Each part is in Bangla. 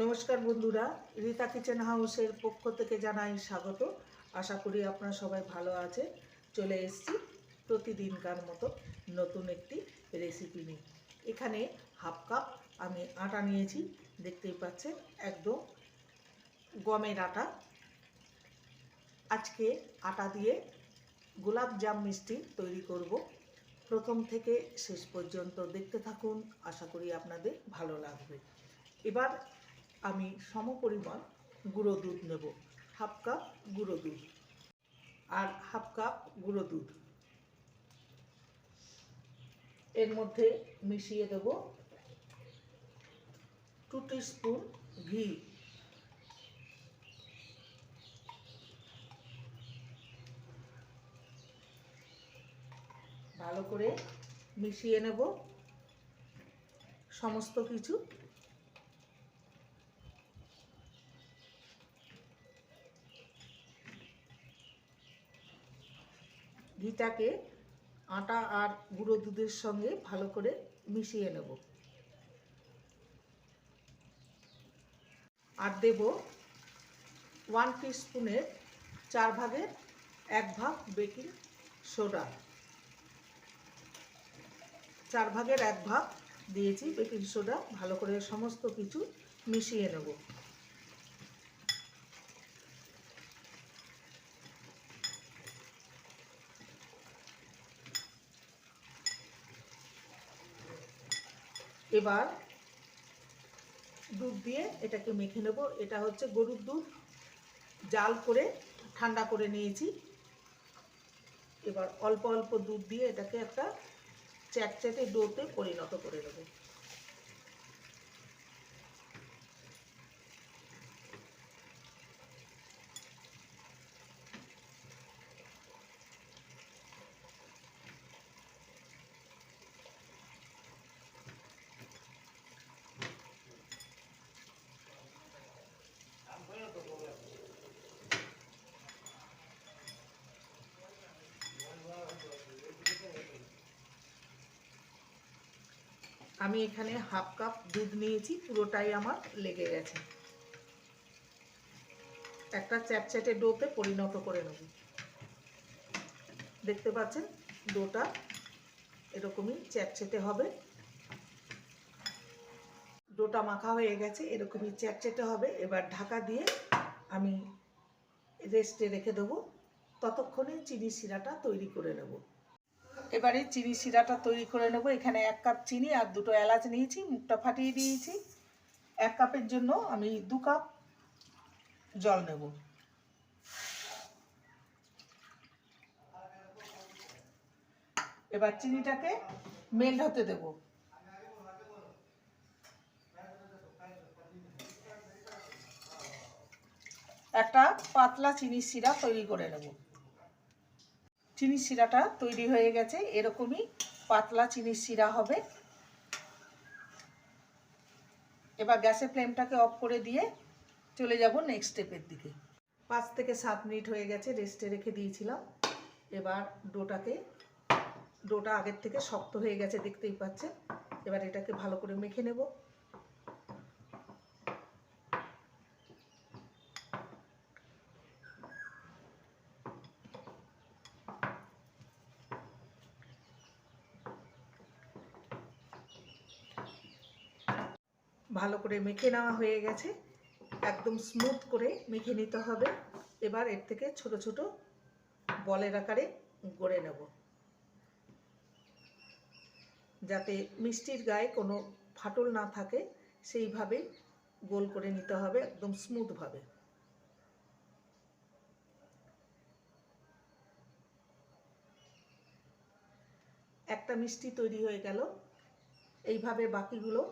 নমস্কার বন্ধুরা, রীতা কিচেন হাউসের পক্ষ থেকে জানাই স্বাগত। আশা করি আপনারা সবাই ভালো আছে চলে এসেছি প্রতিদিনকার মতো নতুন একটি রেসিপি নিয়ে। এখানে হাফ কাপ আমি আটা নিয়েছি, দেখতেই পাচ্ছেন একদম গমের আটা। আজকে আটা দিয়ে গোলাপ জাম মিষ্টি তৈরি করব। প্রথম থেকে শেষ পর্যন্ত দেখতে থাকুন, আশা করি আপনাদের ভালো লাগবে। এবার আমি সমপরিমাণ গুঁড়ো দুধ নেব, হাফ কাপ গুঁড়ো দুধ আর হাফ কাপ গুঁড়ো দুধ। এর মধ্যে মিশিয়ে দেব টু স্পুন ঘি। ভালো করে মিশিয়ে নেব, সমস্ত কিছু ঘিটাকে আটা আর গুঁড়ো দুধের সঙ্গে ভালো করে মিশিয়ে নেব। আর দেব ওয়ান স্পুনের চার ভাগের এক ভাগ বেকিং সোডা। চার ভাগের এক ভাগ দিয়েছি বেকিং সোডা, ভালো করে সমস্ত কিছু মিশিয়ে নেব। এবার দুধ দিয়ে এটাকে মেখে নেব। এটা হচ্ছে গরুর দুধ। জাল করে ঠান্ডা করে নিয়েছি। এবার অল্প অল্প দুধ দিয়ে এটাকে একটা চ্যাটচ্যাটে ডোতে পরিণত করে নেব। আমি এখানে হাফ কাপ দুধ নিয়েছি, পুরোটাই আমার লেগে গেছে। একটা চ্যাটচ্যাটে ডোতে পরিণত করে নেব। দেখতে পাচ্ছেন, ডোটা এরকমই চ্যাটচ্যাটে হবে। ডোটা মাখা হয়ে গেছে, এরকমই চ্যাটচ্যাটে হবে। এবার ঢাকা দিয়ে আমি রেস্টে রেখে দেবো। ততক্ষণে চিনি শিরাটা তৈরি করে নেব। এবারে চিনি শিরাটা তৈরি করে নেব। এখানে এক কাপ চিনি আর দুটো এলাচ নিয়েছি, মুখটা ফাটিয়ে দিয়েছি। এক কাপের জন্য আমি দু কাপ জল নেব। এবার চিনিটাকে মেল্ট হতে দেব। একটা পাতলা চিনির শিরা তৈরি করে নেব। চিনি শিরাটা তৈরি হয়ে গেছে, এরকমই পাতলা চিনির শিরা হবে। এবার গ্যাসের ফ্লেমটাকে অফ করে দিয়ে চলে যাব নেক্সট স্টেপের দিকে। পাঁচ থেকে সাত মিনিট হয়ে গেছে রেস্টে রেখে দিয়েছিলাম। এবার ডোটাকে, ডোটা আগের থেকে শক্ত হয়ে গেছে, দেখতেই পাচ্ছে এবার এটাকে ভালো করে মেখে নেব। ভালো করে মেখে নেওয়া হয়ে গেছে। একদম স্মুথ করে মেখে নিতে হবে। এবার এর থেকে ছোট ছোট বলের আকারে গড়ে নেব। যাতে মিষ্টির গায়ে কোনো ফাটল না থাকে, সেইভাবে গোল করে নিতে হবে একদম স্মুথভাবে একটা মিষ্টি তৈরি হয়ে গেল। এইভাবে বাকিগুলো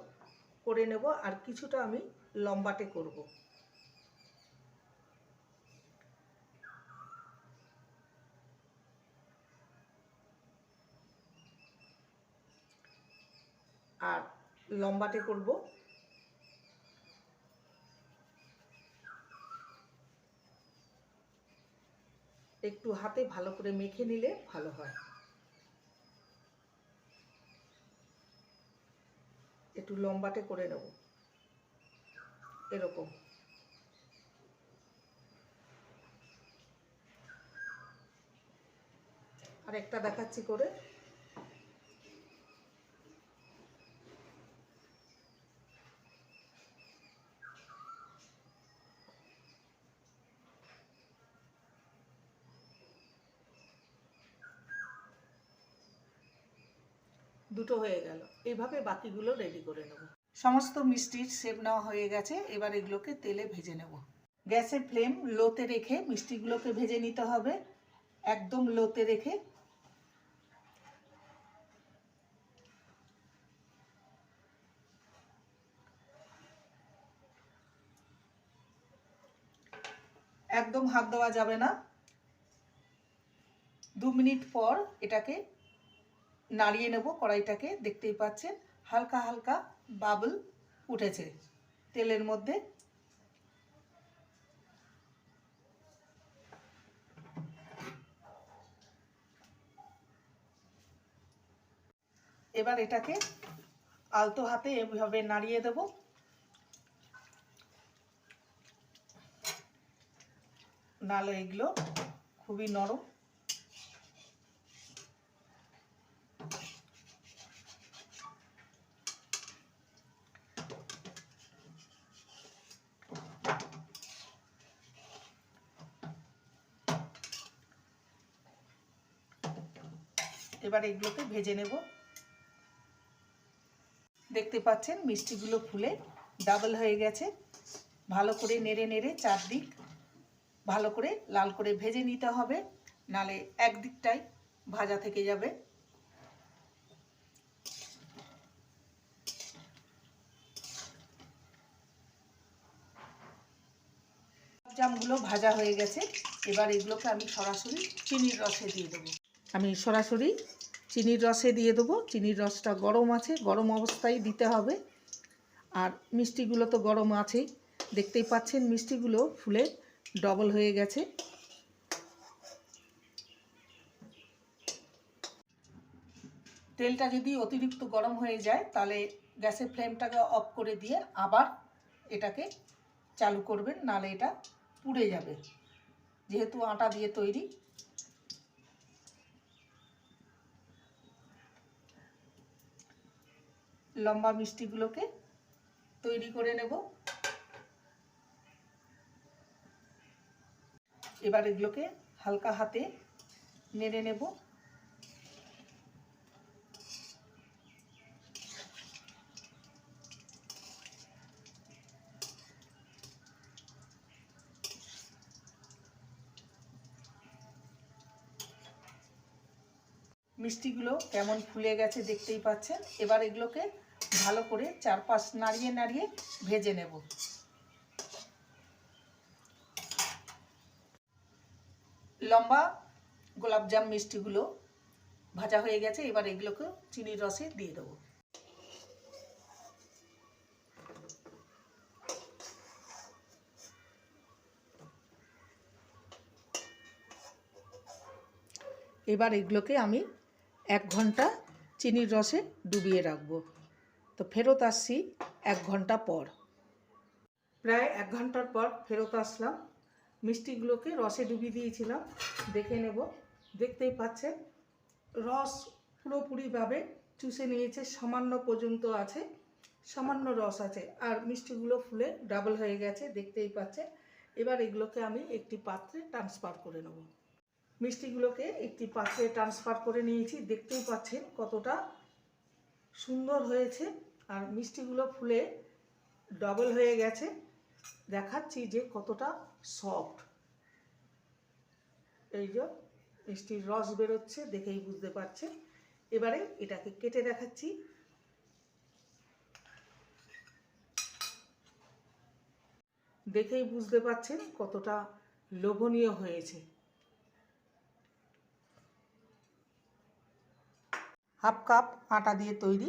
করে নেব আর কিছুটা আমি লম্বাটে করব। আর লম্বাটে করব। একটু হাতে ভালো করে মেখে নিলে ভালো হয়। একটু লম্বাটে করে নেব। এরকম। আর একটা দেখাচ্ছি করে। দুটো হয়ে গেল। এইভাবে বাকিগুলো রেডি করে নেব। সমস্ত মিষ্টির শেপ নেওয়া হয়ে গেছে, এবার এগুলোকে তেলে ভেজে নেব। গ্যাসের ফ্লেম লোতে রেখে মিষ্টিগুলোকে ভেজে নিতে হবে। একদম লোতে রেখে। একদম হাত দেওয়া যাবে না। দু মিনিট পর এটাকে নাড়িয়ে নেব কড়াইটাকে, দেখতেই পাচ্ছেন হালকা হালকা বাবল উঠেছে। তেলের মধ্যে এবার এটাকে আলতো হাতে এভাবে নাড়িয়ে দেব। নালে এগুলো খুবই নরম। এবার এগুলোকে ভেজে নেব। দেখতে পাচ্ছেন মিষ্টিগুলো ফুলে ডাবল হয়ে গেছে। ভালো করে নেড়ে নেড়ে চারদিক ভালো করে লাল করে ভেজে নিতে হবে, নালে একদিকটাই ভাজা থেকে যাবে। জামগুলো ভাজা হয়ে গেছে, এবার এগুলোকে আমি সরাসরি চিনির রসে দিয়ে দেবো। আমি সরাসরি চিনির রসে দিয়ে দেবো। চিনির রসটা গরম আছে, গরম অবস্থায় দিতে হবে। আর মিষ্টিগুলো তো গরম আছেই। দেখতেই পাচ্ছেন মিষ্টিগুলো ফুলে ডবল হয়ে গেছে। তেলটা যদি অতিরিক্ত গরম হয়ে যায়, তাহলে গ্যাসের ফ্লেমটাকে অফ করে দিয়ে আবার এটাকে চালু করবেন, নালে এটা পুড়ে যাবে। যেহেতু আটা দিয়ে তৈরি লম্বা মিষ্টিগুলোকে তৈরি করে নেব। এবার এগুলোকে হালকা হাতে নেড়ে নেব। মিষ্টিগুলো কেমন ফুলে গেছে দেখতেই পাচ্ছেন। এবার এগুলোকে ভালো করে চারপাশ নাড়িয়ে নাড়িয়ে ভেজে নেব। লম্বা গোলাপজাম মিষ্টিগুলো ভাজা হয়ে গেছে, এবার এগুলোকে চিনির রসে দিয়ে দেবো। এবার এগুলোকে আমি এক ঘণ্টা চিনির রসে ডুবিয়ে রাখব। তো ফেরত আসছি এক ঘণ্টা পর। প্রায় এক ঘণ্টার পর ফেরত আসলাম। মিষ্টিগুলোকে রসে ডুবিয়ে দিয়েছিলাম। দেখে নেব। দেখতেই পাচ্ছেন, রস পুরোপুরিভাবে চুষে নিয়েছে, সামান্য পর্যন্ত আছে, সামান্য রস আছে। আর মিষ্টিগুলো ফুলে ডাবল হয়ে গেছে, দেখতেই পাচ্ছে এবার এগুলোকে আমি একটি পাত্রে ট্রান্সফার করে নেব। মিষ্টিগুলোকে একটি পাত্রে ট্রান্সফার করে নিয়েছি। দেখতেই পাচ্ছেন কতটা সুন্দর হয়েছে। আর মিষ্টিগুলো ফুলে ডবল হয়ে গেছে। দেখাচ্ছি যে কতটা সফট এই যে মিষ্টির রস বেরোচ্ছে, দেখেই বুঝতে পারছে। এবারে এটাকে কেটে দেখাচ্ছি। দেখেই বুঝতে পারছেন কতটা লোভনীয় হয়েছে। হাফ কাপ আটা দিয়ে তৈরি